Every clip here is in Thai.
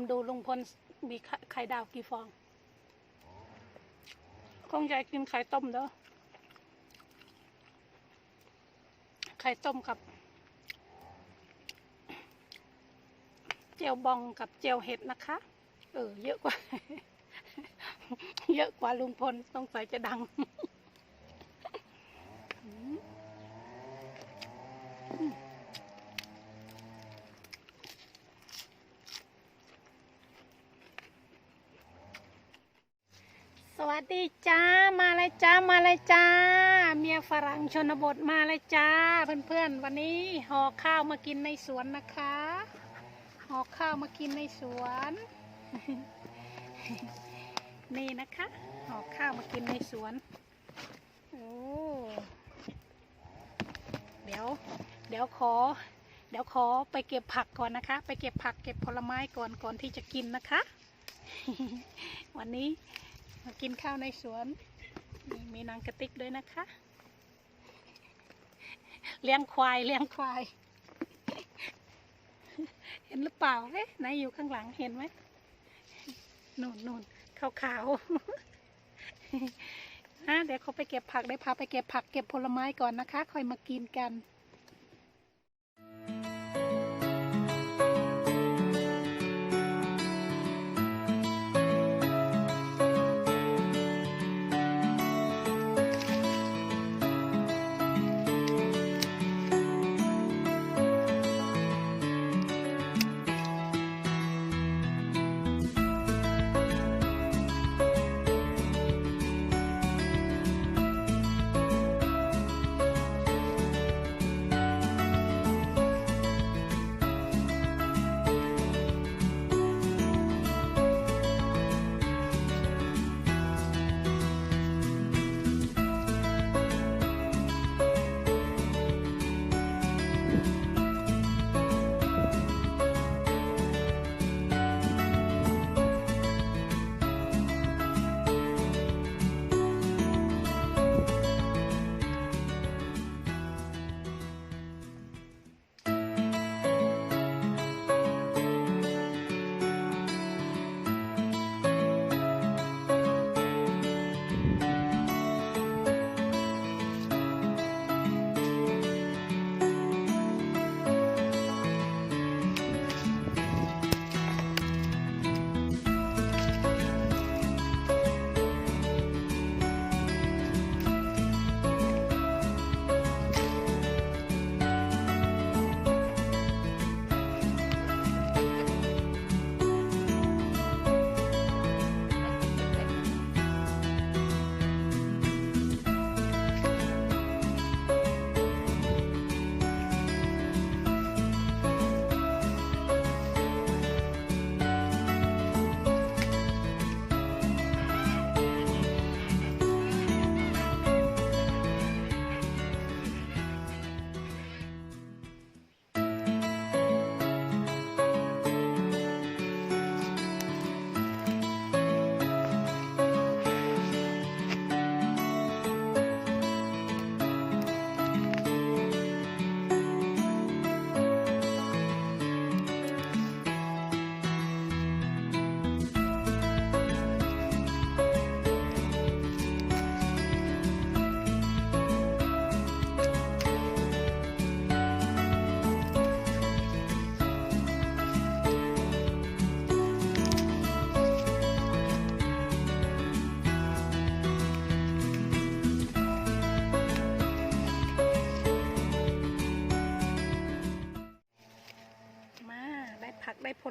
มดูลุงพลมีไข่ดาวกี่ฟอง คงจะกินไข่ต้มเด้อไข่ต้มกับ เจียวบองกับเจียวเห็ดนะคะ เออ เยอะกว่า เยอะกว่าลุงพลต้องใส่จะดัง อืมอืมส วัสดีจ้ามาเลยจ้ามาเลยจ้า เมียฝรั่งชนบทมาเลยจ้า เพื่อนๆ วันนี้ห่อข้าวมากินในสวนนะคะห่อข้าวมากินในสวน นี่นะคะห่อข้าวมากินในสวนโอ้เดี๋ยว เดี๋ยวขอ เดี๋ยวขอไปเก็บผักก่อนนะคะ ไปเก็บผักเก็บผลไม้ก่อนก่อนที่จะกินนะคะ วันนี้ มากินข้าวในสวนนี่มีนางกระติกด้วยนะคะ เลี้ยงควายเลี้ยงควาย เห็นหรือเปล่าเอ๊ะไหนอยู่ข้างหลังเห็นไหมนู่นนู่นขาวขาวๆอะเดี๋ยวเขาไปเก็บผักได้พาไปเก็บผักเก็บผลไม้ก่อนนะคะ ค่อยมากินกัน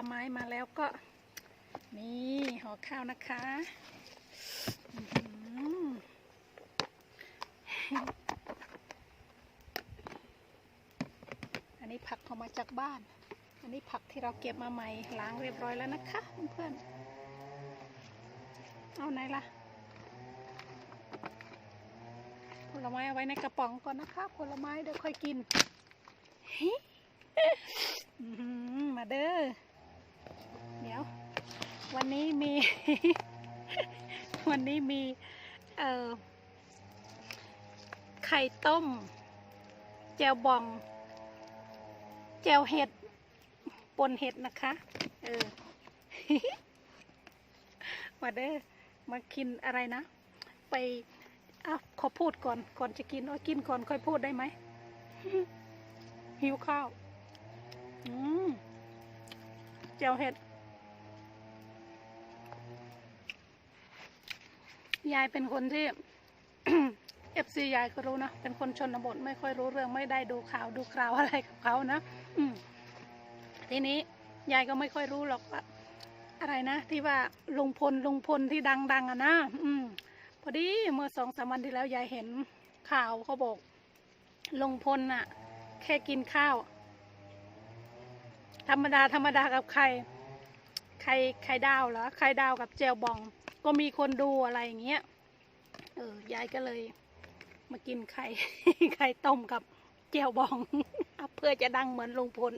ลไม้มาแล้วก็ นี่ห่อข้าวนะคะอันนี้ผักเอามาจากบ้าน อันนี้ผักที่เราเก็บมาใหม่ล้างเรียบร้อยแล้วนะคะเพื่อนๆเอาไหนล่ะผลไม้เอาไว้ในกระป๋องก่อนนะคะผลไม้เดี๋ยวค่อยกินอื้อมาเด้อ วันนี้มี วันนี้มี เอ่อ ไข่ต้ม แจวบอง แจวเห็ดปนเห็ดนะคะ เออ มาเด้อ มากินอะไรนะ ไปอะขอพูดก่อน ก่อนจะกินว่ากินก่อนค่อยพูดได้ไหม หิวข้าว อืมเจียวเห็ด ยายเป็นคนที่เอฟซียายก็รู้นะเป็นคนชนบทไม่ค่อยรู้เรื่องไม่ได้ดูข่าวดูคราวอะไรกับเขานะอืทีนี้ยายก็ไม่ค่อยรู้หรอกว่าอะไรนะ ที่ว่าลุงพลลุงพลที่ดัง ๆอะนะอืม พอดีเมื่อสองสามวันที่แล้วยายเห็นข่าวเขาบอกลุงพลน่ะแค่กินข้าว ธรรมดาธรรมดากับไข่ไข่ไข่ดาวเหรอไข่ดาวกับเจลบอง ก็มีคนดูอะไรอย่างเงี้ย เออยายก็เลยมากินไข่ไข่ต้มกับเจลบอง เพื่อจะดังเหมือนลุงพล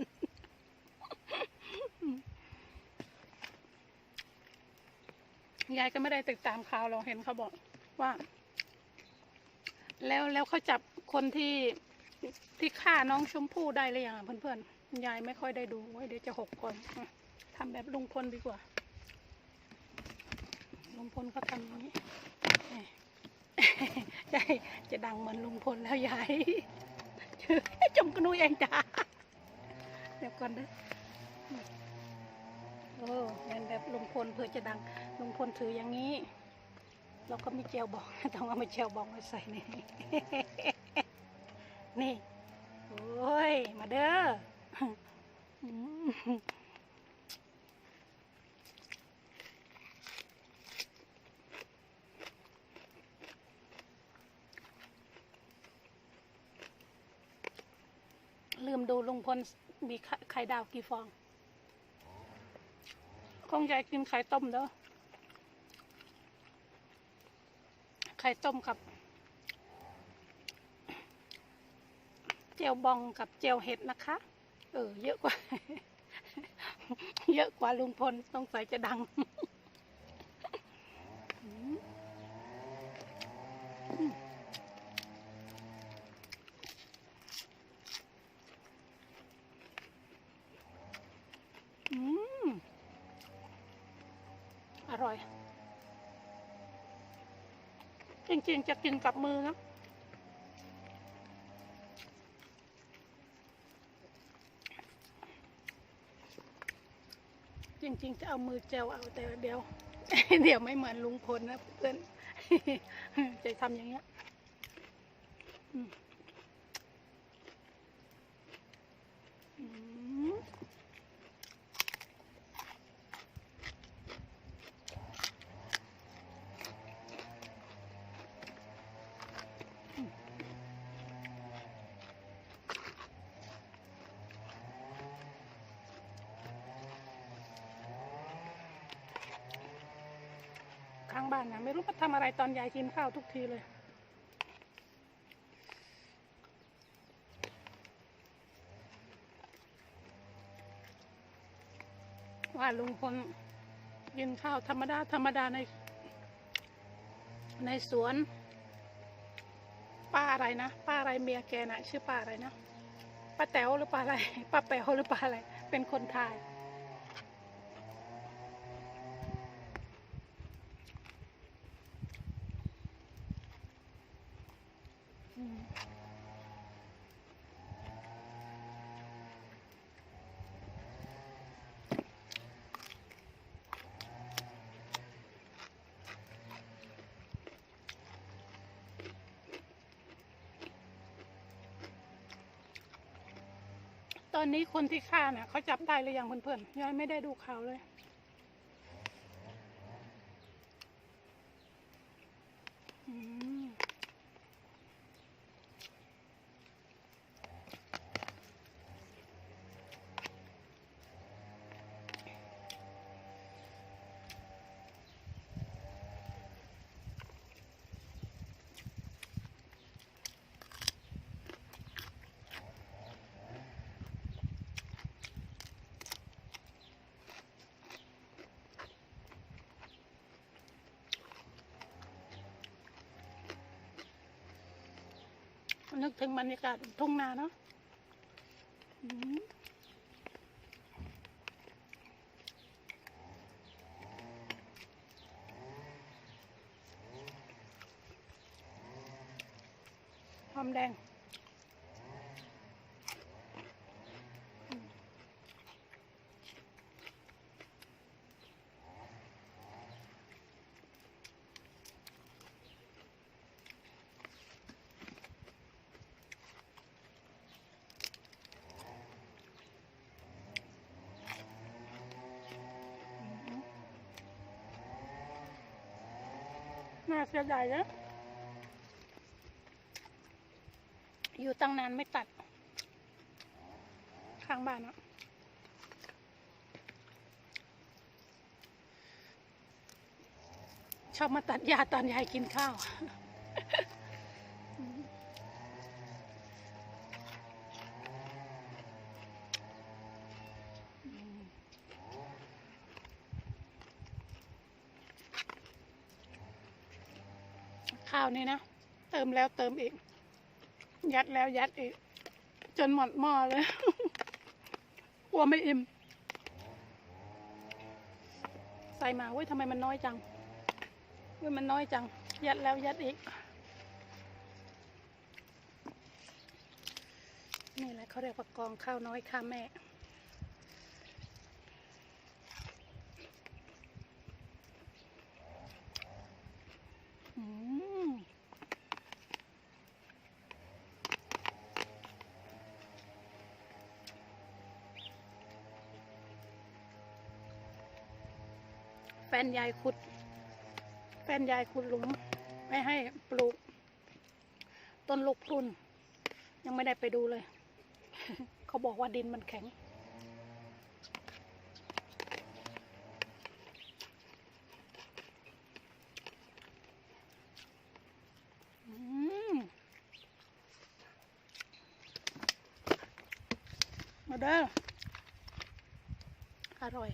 ยายก็ไม่ได้ติดตามข่าวเราเห็นเขาบอกว่า แล้วแล้วเขาจับคนที่ที่ฆ่าน้องชมพู่ได้หรือยังเพื่อนๆยายไม่ค่อยได้ดูเดี๋ยวจะหกก่อนทำแบบลุงพลดีกว่า ลุงพลเขาทำอย่างนี้นี่จะดังเหมือนลุงพลแล้วยายจมกระนุยเองจ้าเดี๋ยวก่อนเด้อโอ้เรียนแบบลุงพลเพื่อจะดังลุงพลถืออย่างนี้เราก็มีเจลบองต้องเอามาเจลบองมาใส่นี่นี่โอ้ยมาเด้อ อืมลืม ดูลุงพลมีไข่ดาวกี่ฟอง คงยายกินไข่ต้มเด้อ ไข่ต้มกับ เจลบองกับเจลเห็ดนะคะ เออ เยอะกว่า เยอะกว่าลุงพลต้องใส่จะดัง จะกินกับมือนะจริงๆ จะเอามือเจลเอาแต่เดี๋ยว เดี๋ยวไม่เหมือนลุงพลนะเพื่อนจะทำอย่างเงี้ยอืมอืมข้าง บ้านนะไม่รู้มาทำอะไรตอนยายกินข้าวทุกทีเลยว่าลุงพลกินข้าวธรรมดา ธรรมดาใน ในสวน ป้าอะไรนะ ป้าอะไรเมียแกนะชื่อป้าอะไรนะป้าแต๋วหรือป้าอะไรป้าแป๋วหรือป้าอะไร เป็นคนไทย ตอนนี้คนที่ฆ่าเนี่ยเขาจับได้หรือยังเพื่อนๆยายไม่ได้ดูข่าวเลย อืม นึกถึงบรรยากาศทุ่งนาเนาะ น่าเสียดายนะอยู่ตั้งนานไม่ตัด ข้างบ้านอะชอบมาตัดหญ้าตอนยายกินข้าว นี่นะ เติมแล้วเติมอีก ยัดแล้วยัดอีก จนหมดหม้อเลยกลัวไม่อิ่มใส่มาเว้ยทำไมมันน้อยจังเว้ยมันน้อยจัง ยัดแล้วยัดอีก นี่แหละเขาเรียกว่ากองข้าวน้อยข้าแม่อืม ฟนยายขุด แฟนยายขุดหลุม ไม่ให้ปลูก ต้นลูกพรุนยังไม่ได้ไปดูเลย เขาบอกว่าดินมันแข็ง มาเด้อร่อย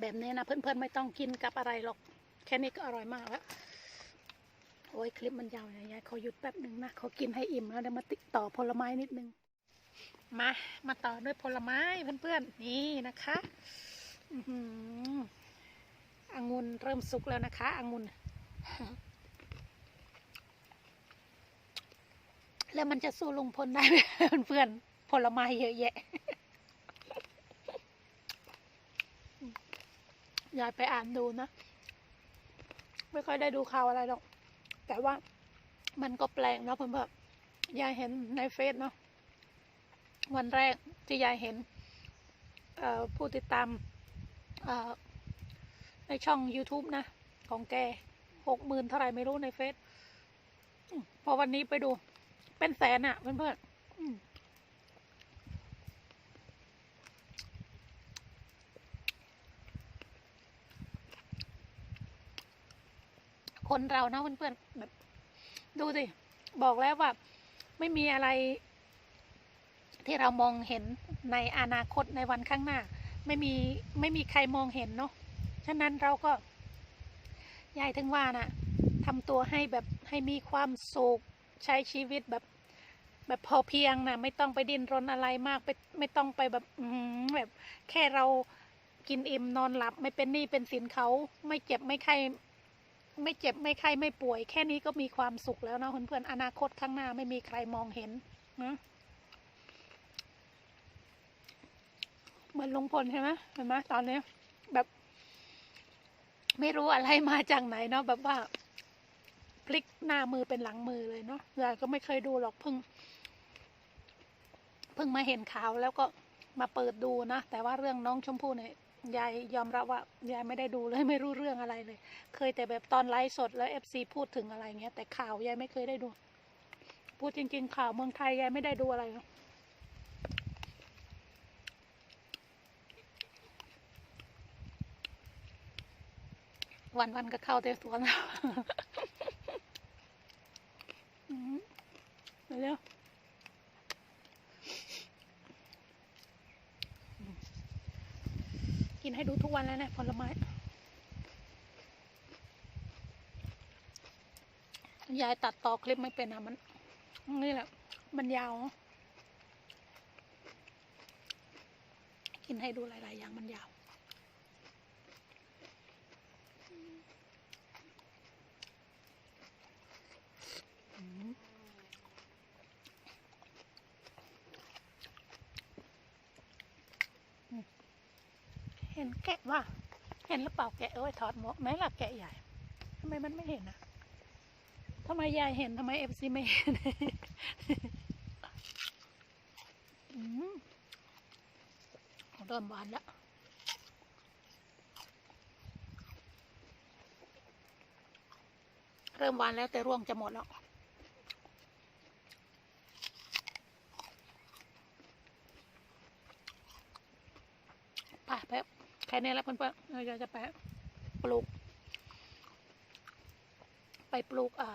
แบบนี้นะเพื่อนๆไม่ต้องกินกับอะไรหรอก แค่นี้ก็อร่อยมากแล้วโอ้ยคลิปมันยาวนะยายขอหยุดแป๊บหนึ่งนะขอกินให้อิ่มแล้วเดี๋ยวมาติดต่อผลไม้นิดนึงมามาต่อด้วยผลไม้เพื่อนๆนี่นะคะอือหือองุ่นเริ่มสุกแล้วนะคะองุ่นแล้วมันจะสู้ลุงพลได้ไหมเพื่อนๆผลไม้เยอะแยะ ยายไปอ่านดูนะ ไม่ค่อยได้ดูข่าวอะไรหรอก แต่ว่ามันก็แปลกเนาะเพื่อนๆยายเห็นในเฟซเนาะวันแรกที่ยายเห็นผู้ติดตามในช่อง YouTube นะ ของแกหกหมื่นเท่าไหร่ไม่รู้ในเฟซพอวันนี้ไปดู เป็นแสนอะเพื่อนๆ คนเรานะเพื่อนๆแบบดูสิบอกแล้วว่าไม่มีอะไร ที่เรามองเห็นในอนาคตในวันข้างหน้า ไม่มีไม่มีใครมองเห็นเนาะฉะนั้นเราก็ยายถึงว่านะทำตัวให้แบบให้มีความสุขใช้ชีวิตแบบ แบบพอเพียงนะไม่ต้องไปดิ้นรนอะไรมากไปไม่ต้องไปแบบแบบ แค่เรากินอิ่มนอนหลับ ไม่เป็นหนี้เป็นสินเขาไม่เจ็บไม่ไข้ ไม่เจ็บไม่ไข้ไม่ป่วย แค่นี้ก็มีความสุขแล้วนะเพื่อนๆอนาคตข้างหน้าไม่มีใครมองเห็นนะเหมือนลุงพลใช่ไหมเห็นไหมตอนนี้แบบ ไม่รู้อะไรมาจากไหนเนาะแบบว่าพลิกหน้ามือเป็นหลังมือเลยเนาะยายก็ไม่เคยดูหรอกเพิ่งเพิ่งมาเห็นข่าวแล้วก็มาเปิดดูนะ แต่ว่าเรื่องน้องชมพู่เนี่ย ยายยอมรับว่ายายไม่ได้ดูเลยไม่รู้เรื่องอะไรเลย เคยแต่แบบตอนไลฟ์สดแล้วเอฟซีพูดถึงอะไรเงี้ยแต่ข่าวยายไม่เคยได้ดู พูดจริง ๆ ข่าวเมืองไทยยายไม่ได้ดูอะไรนวันก็เข้าแต่สวนอืมเร็ว กินให้ดูทุกวันแล้วนะผลไม้ ยายตัดต่อคลิปไม่เป็นอะมัน นี่แหละ มันยาว กินให้ดูหลาย ๆ อย่างมันยาว ห็นแกะว่า เห็นหรือเปล่าแกะเอ้ยถอดหมวกไหนล่ะแกะใหญ่ทำไมมันไม่เห็นอะทำไมยายเห็นทำไมเอฟซีไม่เห็นเริ่มหวานแล้วเริ่มวานแล้วแต่ร่วงจะหมดแล้ว ไปแป๊บ แค่นี้แล้วเพื่อนๆเราจะไปปลูก ไปปลูกอ่า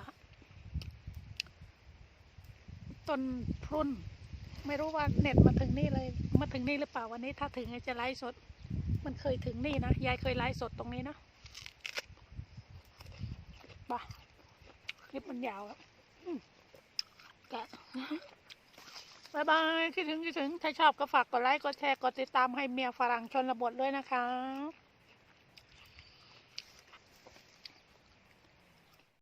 ต้นพรุนไม่รู้ว่าเน็ตมาถึงนี่เลย มาถึงนี่หรือเปล่าวันนี้ ถ้าถึงจะไลฟ์สด มันเคยถึงนี่นะยายเคยไลฟ์สดตรงนี้นะไปคลิปมันยาวแล้วอืมแกะ บายบายคิดถึงคิดถึง ถ้าชอบก็ฝากกดไลค์ กดแชร์ กดติดตามให้เมียฝรั่งชนบทด้วยนะคะ